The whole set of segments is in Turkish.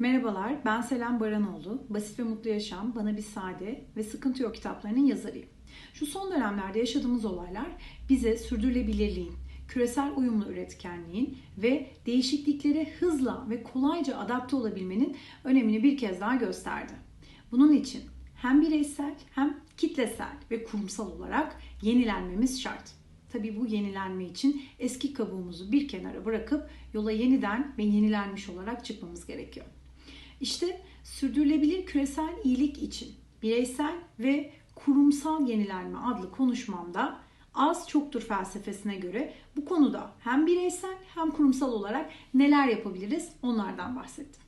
Merhabalar, ben Selam Baranoğlu. Basit ve Mutlu Yaşam, Bana Bir Sade ve Sıkıntı Yok kitaplarının yazarıyım. Şu son dönemlerde yaşadığımız olaylar bize sürdürülebilirliğin, küresel uyumlu üretkenliğin ve değişikliklere hızla ve kolayca adapte olabilmenin önemini bir kez daha gösterdi. Bunun için hem bireysel hem kitlesel ve kurumsal olarak yenilenmemiz şart. Tabii bu yenilenme için eski kabuğumuzu bir kenara bırakıp yola yeniden ve yenilenmiş olarak çıkmamız gerekiyor. İşte sürdürülebilir küresel iyilik için bireysel ve kurumsal yenilenme adlı konuşmamda az çoktur felsefesine göre bu konuda hem bireysel hem kurumsal olarak neler yapabiliriz onlardan bahsettim.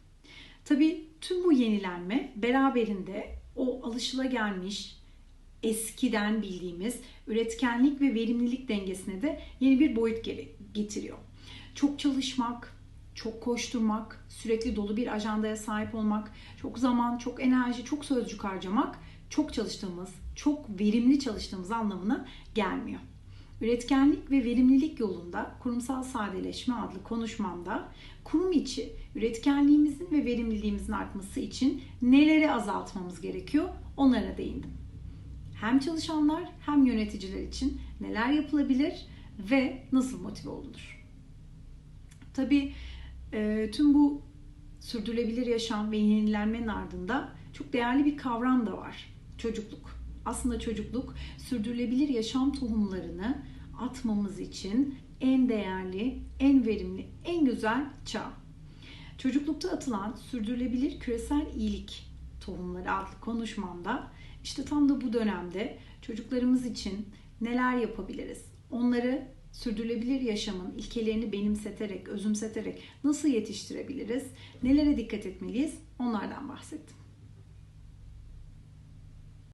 Tabii tüm bu yenilenme beraberinde o alışılagelmiş eskiden bildiğimiz üretkenlik ve verimlilik dengesine de yeni bir boyut getiriyor. Çok çalışmak, çok koşturmak, sürekli dolu bir ajandaya sahip olmak, çok zaman, çok enerji, çok sözcük harcamak çok çalıştığımız, çok verimli çalıştığımız anlamına gelmiyor. Üretkenlik ve verimlilik yolunda kurumsal sadeleşme adlı konuşmamda kurum içi üretkenliğimizin ve verimliliğimizin artması için neleri azaltmamız gerekiyor onlara değindim. Hem çalışanlar hem yöneticiler için neler yapılabilir ve nasıl motive olunur? Tabii e, tüm bu sürdürülebilir yaşam ve yenilenmenin ardında çok değerli bir kavram da var. Çocukluk. Aslında çocukluk sürdürülebilir yaşam tohumlarını atmamız için en değerli, en verimli, en güzel çağ. Çocuklukta atılan sürdürülebilir küresel iyilik tohumları adlı konuşmamda işte tam da bu dönemde çocuklarımız için neler yapabiliriz? Onları sürdürülebilir yaşamın ilkelerini benimseterek, özümseterek nasıl yetiştirebiliriz? Nelere dikkat etmeliyiz? Onlardan bahsettim.